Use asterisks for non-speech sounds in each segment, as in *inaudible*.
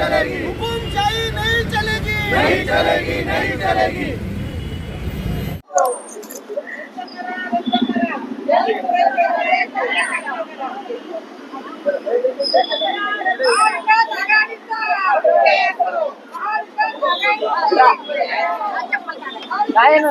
चलेगी। हुकुमशाही नहीं चलेगी। नहीं चलेगी नहीं चलेगी। काय ना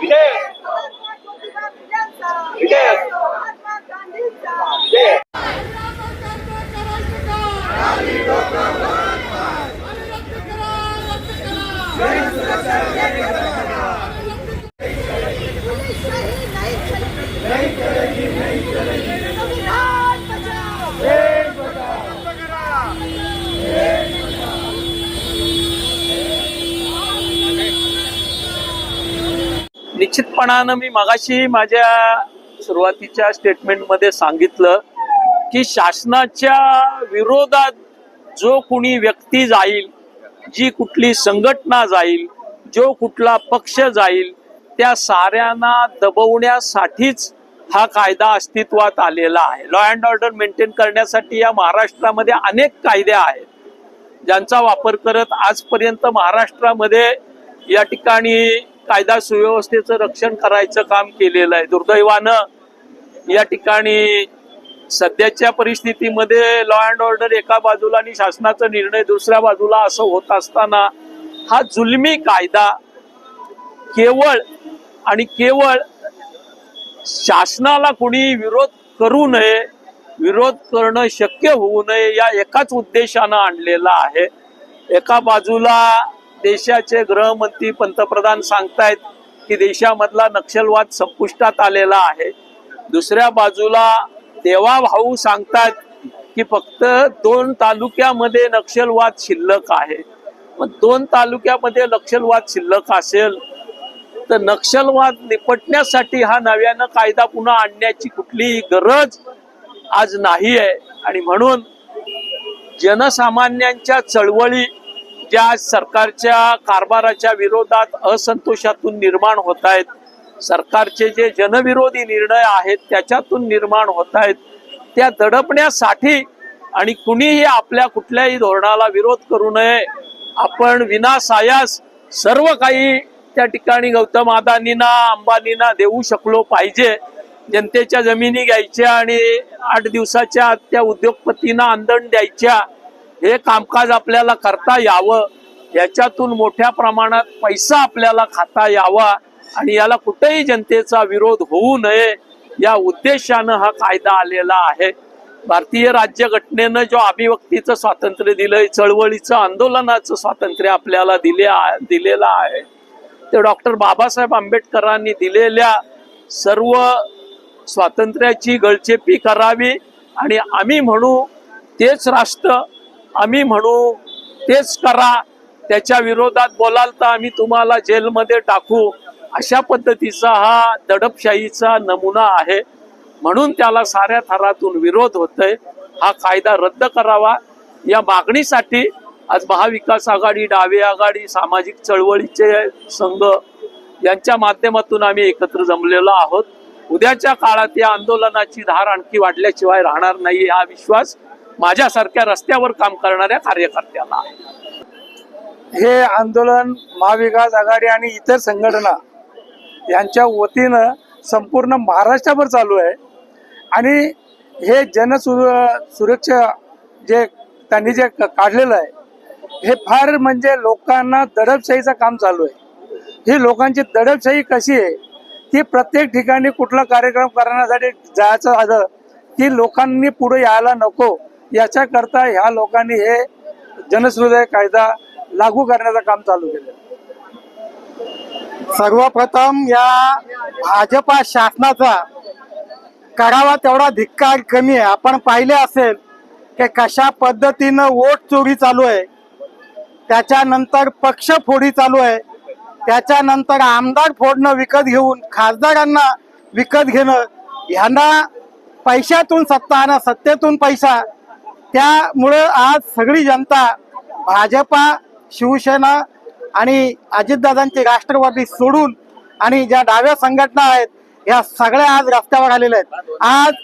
ते निश्चितपणानं मी मगाशी माझ्या सुरुवातीच्या स्टेटमेंटमध्ये सांगितलं की शासनाच्या विरोधात जो कुणी व्यक्ती जाईल जी कुठली संघटना जाईल जो कुठला पक्ष जाईल त्या साऱ्यांना दबवण्यासाठीच हा कायदा अस्तित्वात आलेला आहे. लॉ अँड ऑर्डर मेंटेन करण्यासाठी या महाराष्ट्रामध्ये अनेक कायदे आहेत. ज्यांचा वापर करत आजपर्यंत महाराष्ट्रामध्ये या ठिकाणी कायदा सुव्यवस्थेचं रक्षण करायचं काम केलेलं आहे. दुर्दैवानं या ठिकाणी सध्याच्या परिस्थितीमध्ये लॉ अँड ऑर्डर एका बाजूला आणि शासनाचा निर्णय दुसऱ्या बाजूला असं होत असताना हा जुलमी कायदा केवळ आणि केवळ शासनाला कुणी विरोध करू नये विरोध करणं शक्य होऊ नये या एकाच उद्देशानं आणलेला आहे. एका बाजूला देशाचे गृहमंत्री पंतप्रधान सांगतायत की देशामधला नक्षलवाद संपुष्टात आलेला आहे. दुसऱ्या बाजूला देवा भाऊ सांगतात की फक्त दोन तालुक्यामध्ये नक्षलवाद शिल्लक आहे. मग दोन तालुक्यामध्ये नक्षलवाद शिल्लक असेल तर नक्षलवाद निपटण्यासाठी हा नव्यानं कायदा पुन्हा आणण्याची कुठलीही गरज आज नाही आहे आणि म्हणून जनसामान्यांच्या चळवळी ज्या सरकारच्या कारभाराच्या विरोधात असंतोषातून निर्माण होत आहेत सरकारचे जे जनविरोधी निर्णय आहेत त्याच्यातून निर्माण होत आहेत त्या दडपण्यासाठी आणि कुणीही आपल्या कुठल्याही धोरणाला विरोध करू नये आपण विनासायास सर्व काही त्या ठिकाणी गौतम अदानींना अंबानींना देऊ शकलो पाहिजे. जनतेच्या जमिनी घ्यायच्या आणि आठ दिवसाच्या आत त्या उद्योगपतींना आंदण द्यायच्या. हे कामकाज आपल्याला करता यावं. याच्यातून मोठ्या प्रमाणात पैसा आपल्याला खाता यावा आणि याला कुठेही जनतेचा विरोध होऊ नये या उद्देशानं हा कायदा आलेला आहे. भारतीय राज्यघटनेनं जो अभिव्यक्तीचं स्वातंत्र्य दिलंय चळवळीचं आंदोलनाचं स्वातंत्र्य आपल्याला दिले दिलेलं आहे. ते डॉक्टर बाबासाहेब आंबेडकरांनी दिलेल्या सर्व स्वातंत्र्याची गळचेपी करावी आणि आम्ही म्हणू तेच राष्ट्र आम्ही म्हणू तेच करा. त्याच्या विरोधात बोलाल तर आम्ही तुम्हाला जेलमध्ये टाकू. अशा पद्धतीचा हा दडपशाहीचा नमुना आहे. म्हणून त्याला साऱ्या थरातून विरोध होतोय. हा कायदा रद्द करावा. या मागणीसाठी आज महाविकास आघाडी डावे आघाडी सामाजिक चळवळीचे संघ यांच्या माध्यमातून आम्ही एकत्र जमलेलो आहोत. उद्याच्या काळात या आंदोलनाची धार आणखी वाढल्याशिवाय राहणार नाही हा विश्वास. माझ्यासारख्या रस्त्यावर काम करणाऱ्या कार्यकर्त्याला हे आंदोलन महाविकास आघाडी आणि इतर संघटना यांच्या वतीनं संपूर्ण महाराष्ट्रभर चालू आहे. आणि हे जन सुरक्षा जे त्यांनी जे क- काढलेलं आहे हे फार म्हणजे लोकांना दडपशाहीचं काम चालू आहे. ही लोकांची दडपशाही कशी आहे की प्रत्येक ठिकाणी कुठला कार्यक्रम करण्यासाठी जायचं झालं की लोकांनी पुढे यायला नको. याच्याकरता ह्या लोकांनी हे जनसृदय कायदा लागू करण्याचं काम चालू केलं. सर्वप्रथम या भाजपा शासनाचा करावा तेवढा धिक्कार कमी आहे. आपण पाहिले असेल की कशा पद्धतीनं वोट चोरी चालू आहे. त्याच्यानंतर पक्ष फोडी चालू आहे. त्याच्यानंतर आमदार फोडणं विकत घेऊन खासदारांना विकत घेणं. ह्यांना पैशातून सत्ता आणि सत्तेतून पैसा त्यामुळं आज सगळी जनता भाजपा शिवसेना आणि अजितदादांचे राष्ट्रवादी सोडून आणि ज्या डाव्या संघटना आहेत या सगळ्या आज रस्त्यावर आलेल्या आहेत. आज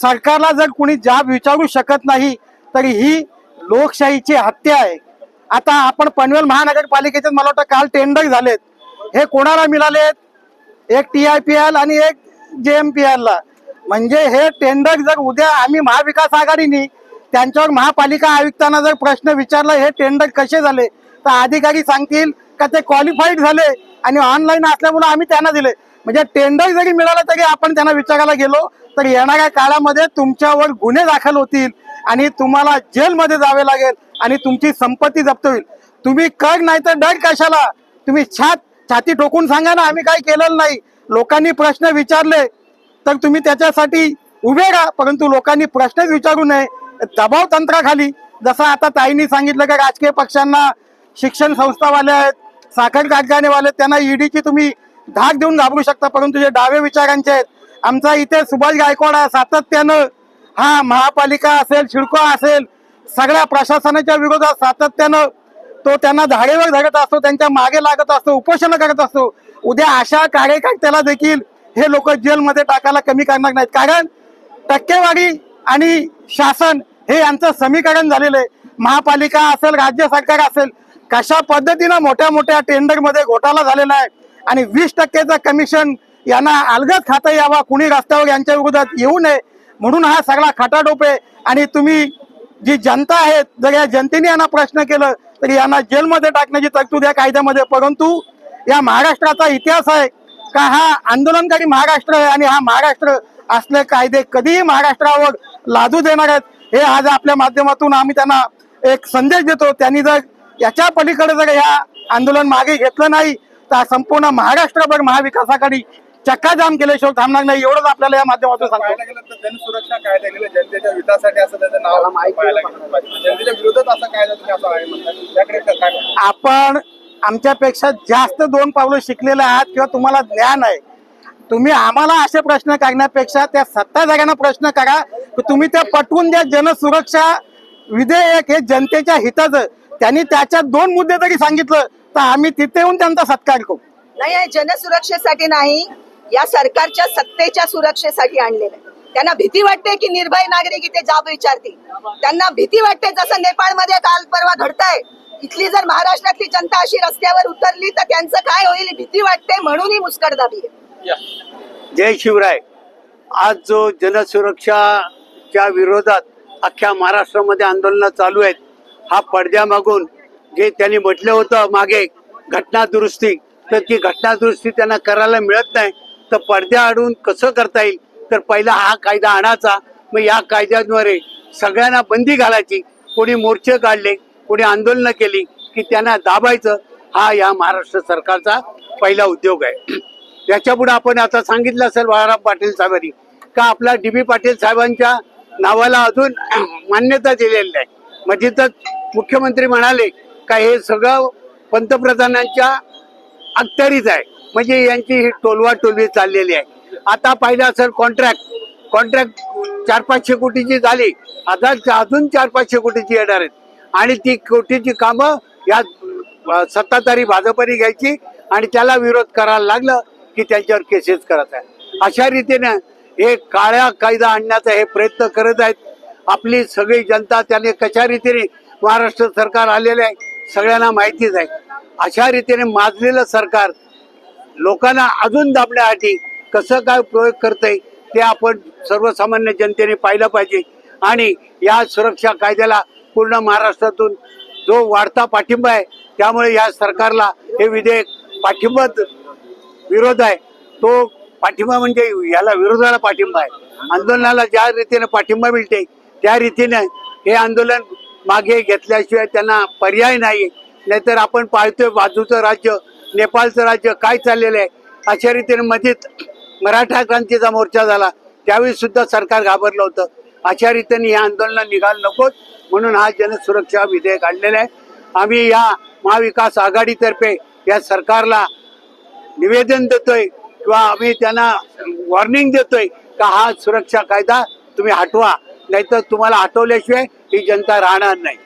सरकारला जर कुणी जाब विचारू शकत नाही तरी ही लोकशाहीची हत्या आहे. आता आपण पनवेल महानगरपालिकेचे मला वाटतं काल टेंडर झालेत. हे कोणाला मिळालेत? एक टी आय पी एल आणि एक जे एम पी एल ला. म्हणजे हे टेंडर जर उद्या आम्ही महाविकास आघाडीने त्यांच्यावर महापालिका आयुक्तांना जर प्रश्न विचारला हे टेंडर कसे झाले? तर अधिकारी सांगतील का ते क्वालिफाईड झाले आणि ऑनलाईन असल्यामुळे आम्ही त्यांना दिले. म्हणजे टेंडर जरी मिळालं तरी आपण त्यांना विचारायला गेलो तर येणाऱ्या काळामध्ये तुमच्यावर गुन्हे दाखल होतील आणि तुम्हाला जेलमध्ये जावे लागेल आणि तुमची संपत्ती जप्त होईल. तुम्ही कर नाही तर डर कशाला? तुम्ही छात छाती ठोकून सांगा ना आम्ही काही केलेलं नाही. लोकांनी प्रश्न विचारले तर तुम्ही त्याच्यासाठी उभे राहा परंतु लोकांनी प्रश्नच विचारू नये. दबाव तंत्राखाली. जसं आता ताईंनी सांगितलं का राजकीय पक्षांना शिक्षण संस्थावाले आहेत साखर कारखानेवाले आहेत, त्यांना ईडीची तुम्ही धाक देऊन घाबरू शकता परंतु जे डावे विचारांचे आहेत आमचा इथे सुभाष गायकवाड सातत्यानं हा महापालिका असेल शिडको असेल सगळ्या प्रशासनाच्या विरोधात सातत्यानं तो त्यांना धाडेवर धरत असतो त्यांच्या मागे लागत असतो उपोषण करत असतो. उद्या अशा कार्यकर्त्याला देखील हे लोक जेलमध्ये टाकायला कमी करणार नाहीत. कारण टक्केवारी आणि शासन हे यांचं समीकरण झालेलं आहे. महापालिका असेल राज्य सरकार असेल कशा पद्धतीनं मोठ्या मोठ्या टेंडरमध्ये घोटाळा झालेला आहे आणि वीस टक्केचं कमिशन यांना अलगद खाता यावा कुणी रस्त्यावर यांच्या विरोधात येऊ नये म्हणून हा सगळा खटाटोप आहे. आणि तुम्ही जी जनता आहे जर या जनतेने यांना प्रश्न केलं तर यांना जेलमध्ये टाकण्याची तरतूद या कायद्यामध्ये परंतु या महाराष्ट्राचा इतिहास आहे का हा आंदोलनकारी महाराष्ट्र आहे आणि हा महाराष्ट्र असले कायदे कधीही महाराष्ट्रावर लादू देणार आहेत हे आज आपल्या माध्यमातून आम्ही त्यांना एक संदेश देतो. त्यांनी जर याच्या पलीकडे जर या आंदोलन मागे घेतलं नाही तर संपूर्ण महाराष्ट्रभर महाविकास आघाडी चक्काजाम केल्याशिवाय थांबणार नाही एवढंच आपल्याला या माध्यमातून सांगतो. पाहायला गेलं तर जनसुरक्षा कायदा गेलं जनतेच्या हितासाठी असं त्याचं नाव पाहायला गेलं पाहिजे. जनतेच्या विरोधात असा कायदा तुम्ही असं आहे म्हणता. त्याकडे काय म्हणता? आपण आमच्यापेक्षा जास्त दोन पावलं शिकलेले आहात किंवा तुम्हाला ज्ञान आहे. तुम्ही आम्हाला असे प्रश्न करण्यापेक्षा त्या सत्ताधाऱ्यांना प्रश्न करा. की तुम्ही ते पटवून द्या जनसुरक्षा विधेयक हे जनतेच्या हिताचं. त्यांनी त्याच्यात दोन मुद्दे तरी सांगितलं तर आम्ही तिथे येऊन त्यांचा सत्कार करू. नाही जनसुरक्षेसाठी नाही. या सरकारच्या सत्तेच्या सुरक्षेसाठी आणलेलं त्यांना भीती वाटते की निर्भय नागरिक इथे जाब विचारतील. त्यांना भीती वाटते जसं नेपाळमध्ये काल परवा घडतंय. इथली जर महाराष्ट्रातली जनता अशी रस्त्यावर उतरली तर त्यांचं काय होईल? भीती वाटते म्हणून ही मुस्कटदाबी आहे. जय शिवराय. आज जो जनसुरक्षाच्या विरोधात अख्ख्या महाराष्ट्रामध्ये आंदोलन चालू आहेत हा पडद्यामागून जे त्यांनी म्हटलं होतं मागे घटना दुरुस्ती तर ती घटना दुरुस्ती त्यांना करायला मिळत नाही. तर पडद्या पडद्याआडून कसं करता येईल? तर पहिला हा कायदा आणायचा. मग या कायद्याद्वारे सगळ्यांना बंदी घालायची. कोणी मोर्चे काढले कोणी आंदोलनं केली की त्यांना दाबायचं हा या महाराष्ट्र सरकारचा पहिला उद्योग आहे. याच्यापुढे आपण आता सांगितलं असेल बाळाराम पाटील साहेबांनी का आपला डी बी पाटील साहेबांच्या नावाला अजून *clears throat* मान्यता दिलेली नाही. म्हणजे तर मुख्यमंत्री म्हणाले का हे सगळं पंतप्रधानांच्या अखत्यारीत आहे. म्हणजे यांची ही टोलवा टोलवी चाललेली आहे. आता पाहिलं असेल कॉन्ट्रॅक्ट कॉन्ट्रॅक्ट चार पाचशे कोटीची झाली. आता अजून चार पाचशे कोटीची येणार आहेत. आणि ती कोटीची कामं या सत्ताधारी भाजपने घ्यायची आणि त्याला विरोध करायला लागलं. की त्यांच्यावर केसेस करत आहे अशा रीतीने हे काळ्या कायदा आणण्याचा हे प्रयत्न करत आहेत. आपली सगळी जनता त्याने कशा रीतीने महाराष्ट्र सरकार आलेले आहे सगळ्यांना माहितीच आहे. अशा रीतीने माजलेलं सरकार लोकांना अजून दाबण्यासाठी कसं काय प्रयोग करतंय ते आपण सर्वसामान्य जनतेने पाहिलं पाहिजे. आणि या सुरक्षा कायद्याला पूर्ण महाराष्ट्रातून जो वाढता पाठिंबा आहे त्यामुळे या सरकारला हे विधेयक पाठिंबा विरोध आहे. तो पाठिंबा म्हणजे याला विरोधाला पाठिंबा आहे. आंदोलनाला ज्या रीतीने पाठिंबा मिळते त्या रीतीने हे आंदोलन मागे घेतल्याशिवाय त्यांना पर्याय नाही. नाहीतर आपण पाहतोय बाजूचं राज्य नेपाळचं राज्य काय चाललेलं आहे अशा रीतीने मध्येच मराठा क्रांतीचा मोर्चा झाला. त्यावेळी सुद्धा सरकार घाबरलं होतं. अशा रीतीने हे आंदोलन निघालं नकोत म्हणून हा जनसुरक्षा विधेयक आणलेला आहे. आम्ही या महाविकास आघाडीतर्फे या सरकारला निवेदन देतोय किंवा आम्ही त्यांना वॉर्निंग देतोय का हा सुरक्षा कायदा तुम्ही हटवा नाहीतर तुम्हाला हटवल्याशिवाय ही जनता राहणार नाही.